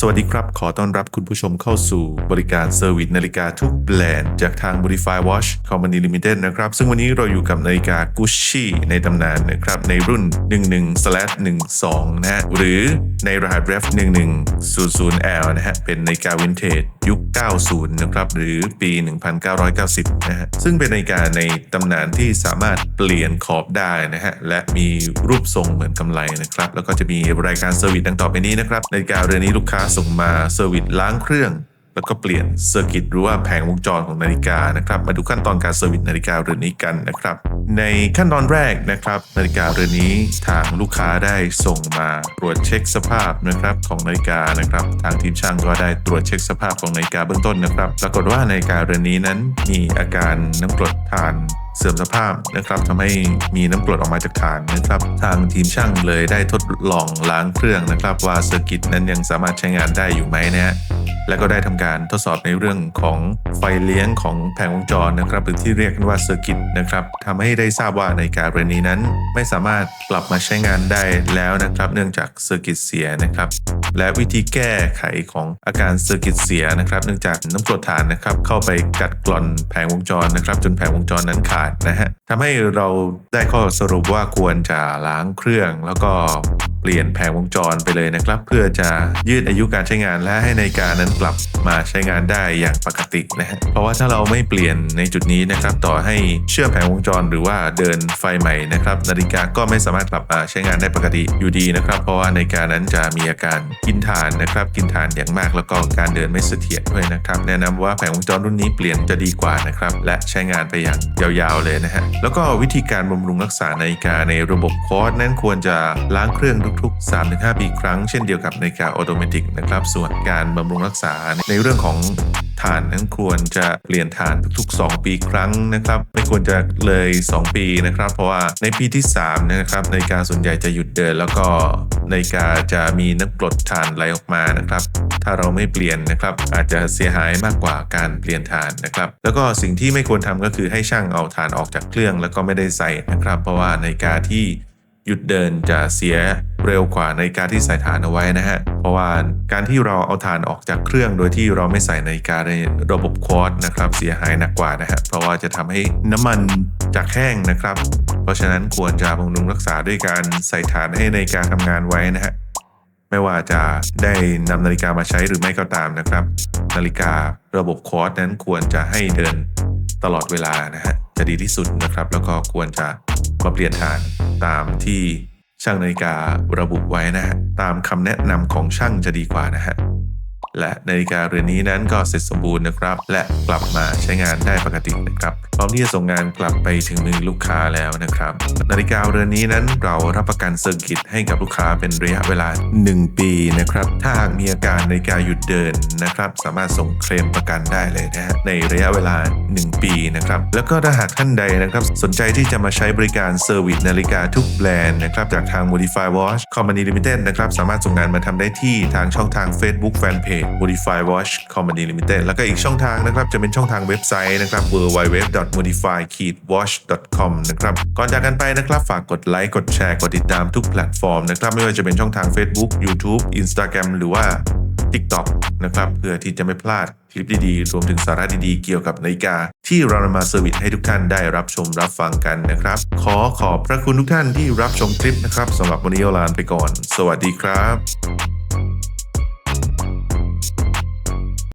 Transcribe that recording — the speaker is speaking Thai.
สวัสดีครับ ขอต้อนรับคุณผู้ชมเข้าสู่บริการเซอร์วิสนาฬิกาทุกแบรนด์จากทาง Modify Watch Company Limited นะครับ ซึ่งวันนี้เราอยู่กับนาฬิกา Gucci ในตำนานนะครับ ในรุ่น 11/12 นะฮะ หรือในรหัส ref 1100L นะฮะ เป็นนาฬิกาวินเทจ ยุค 90 นะครับหรือปี 1990 นะฮะซึ่งเป็นนาฬิกาในตำนานที่สามารถเปลี่ยนขอบได้นะฮะและมีรูปทรงเหมือนกำไลนะครับแล้วก็จะมีรายการเซอร์วิสดังต่อไปนี้นะครับนาฬิกาเรือนนี้ลูกค้าส่งมาเซอร์วิสล้างเครื่อง แล้วก็เปลี่ยนเซอร์กิตหรือว่าแผงวงจรของนาฬิกานะครับ มาดูขั้นตอนการเซอร์วิสนาฬิกาเรือนนี้กันนะครับ ในขั้นตอนแรกนะครับ นาฬิกาเรือนนี้ทางลูกค้าได้ส่งมาตรวจเช็คสภาพนะครับของนาฬิกานะครับ ทางทีมช่างก็ได้ตรวจเช็คสภาพของนาฬิกาเบื้องต้นนะครับปรากฏว่านาฬิกาเรือนนี้นั้นมีอาการน้ำกรดทานเสื่อมสภาพนะครับทำให้มีน้ำกรดออกมาจากฐานนะครับ ทางทีมช่างเลยได้ทดลองล้างเครื่องนะครับ ว่าเซอร์กิตนั้นยังสามารถใช้งานได้อยู่ไหมนะฮะ และก็ได้ทำการทดสอบในเรื่องของไฟเลี้ยงของแผงวงจรนะครับ หรือที่เรียกกันว่าเซอร์กิตนะครับทำให้ได้ทราบว่าในกาเรนนี้นั้น ไม่สามารถกลับมาใช้งานได้แล้วนะครับ เนื่องจากเซอร์กิตเสียนะครับ และวิธีแก้ไขของอาการเซอร์กิตเสียนะครับ เนื่องจากน้ำกรดฐานนะครับ เข้าไปกัดกร่อนแผงวงจรนะครับ จนแผงวงจรนั้นขาดนะฮะทำให้เราได้ข้อสรุปว่าควรจะล้างเครื่องแล้วก็เปลี่ยนแผงวงจรไปเลยนะครับ เพื่อจะยืดอายุการใช้งานและให้นาฬิกานั้นกลับมาใช้งานได้อย่างปกตินะฮะเพราะว่าถ้าเราไม่เปลี่ยนในจุดนี้นะครับต่อให้เชื่อมแผงวงจรหรือว่าเดินไฟใหม่นะครับนาฬิกาก็ไม่สามารถกลับมาใช้งานได้ปกติอยู่ดีนะครับ เพราะว่านาฬิกานั้นจะมีอาการกินถ่านนะครับกินถ่านอย่างมากแล้วก็การเดินไม่เสถียรด้วยนะครับแนะนำว่าแผงวงจรรุ่นนี้เปลี่ยนจะดีกว่านะครับและใช้งานไปอย่างยาวๆเลยนะฮะแล้วก็วิธีการบำรุงรักษานาฬิกาในระบบคอร์สนั้นควรจะล้างเครื่องทุกๆ 3-5 ปีครั้ง เช่นเดียวกับนาฬิกาออโตเมติกนะครับ ส่วนการบำรุงรักษาในเรื่องของถ่านนั้นควรจะเปลี่ยนถ่านทุก ๆ 2 ปีครั้งนะครับ ไม่ควรจะเลย 2 ปีนะครับ เพราะว่าในปีที่3นะครับนาฬิกาส่วนใหญ่จะหยุดเดิน แล้วก็นาฬิกาจะมีน้ำกรดถ่านไหลออกมานะครับ ถ้าเราไม่เปลี่ยนนะครับ อาจจะเสียหายมากกว่าการเปลี่ยนถ่านนะครับ แล้วก็สิ่งที่ไม่ควรทำก็คือให้ช่างเอาถ่านออกจากเครื่อง แล้วก็ไม่ได้ใส่นะครับ เพราะว่านาฬิกาที่หยุดเดินจะเสีย เร็วกว่านาฬิกาที่ใส่ถ่านเอาไว้นะฮะ เพราะว่าการที่เราเอาถ่านออกจากเครื่องโดยที่เราไม่ใส่นาฬิกาในระบบควอตนะครับเสียหายหนักกว่านะฮะ เพราะว่าจะทำให้น้ำมันจากแห้งนะครับ เพราะฉะนั้นควรจะบำรุงรักษาด้วยการใส่ถ่านให้นาฬิกาทำงานไว้นะฮะไม่ว่าจะได้นำนาฬิกามาใช้หรือไม่ก็ตามนะครับ นาฬิการะบบคอร์สนั้นควรจะให้เดินตลอดเวลานะฮะจะดีที่สุดนะครับ แล้วก็ควรจะมาเปลี่ยนฐานตามที่ ช่างนาฬิการะบุไว้นะฮะตามคำแนะนำของช่างจะดีกว่านะฮะ และนาฬิกาเรือนนี้นั้นก็เสร็จสมบูรณ์นะครับ และกลับมาใช้งานได้ปกตินะครับ พร้อมที่จะส่งงานกลับไปถึงมือลูกค้าแล้วนะครับ นาฬิกาเรือนนี้นั้นเรารับประกันเซอร์กิตให้กับลูกค้าเป็นระยะเวลา 1 ปีนะครับ ถ้าหากมีอาการนาฬิกาหยุดเดินนะครับ สามารถส่งเคลมประกันได้เลยนะฮะในระยะเวลา 1 ปีนะครับ แล้วก็ถ้าหากท่านใดนะครับ สนใจที่จะมาใช้บริการเซอร์วิสนาฬิกาทุกแบรนด์นะครับจากทาง Modify Watch Company Limited นะครับสามารถส่งงานมาทำได้ที่ทางช่องทาง Facebook Fanpage Modify Watch Company Limited แล้วก็อีกช่องทางนะครับจะเป็นช่องทางเว็บไซต์นะครับ www.modify-watch.com นะครับก่อนจากกันไปนะครับฝากกดไลค์กดแชร์กดติดตามทุกแพลตฟอร์มนะครับไม่ว่าจะเป็นช่องทาง Facebook YouTube Instagram หรือว่า TikTok นะครับเพื่อที่จะไม่พลาดคลิปดีๆ รวมถึงสาระดีๆ เกี่ยวกับนาฬิกา ที่เรานำมาเซอร์วิสให้ทุกท่านได้รับชมรับฟังกันนะครับ ขอขอบพระคุณทุกท่านที่รับชมคลิปนะครับสำหรับวันนี้เราลาไปก่อน สวัสดีครับ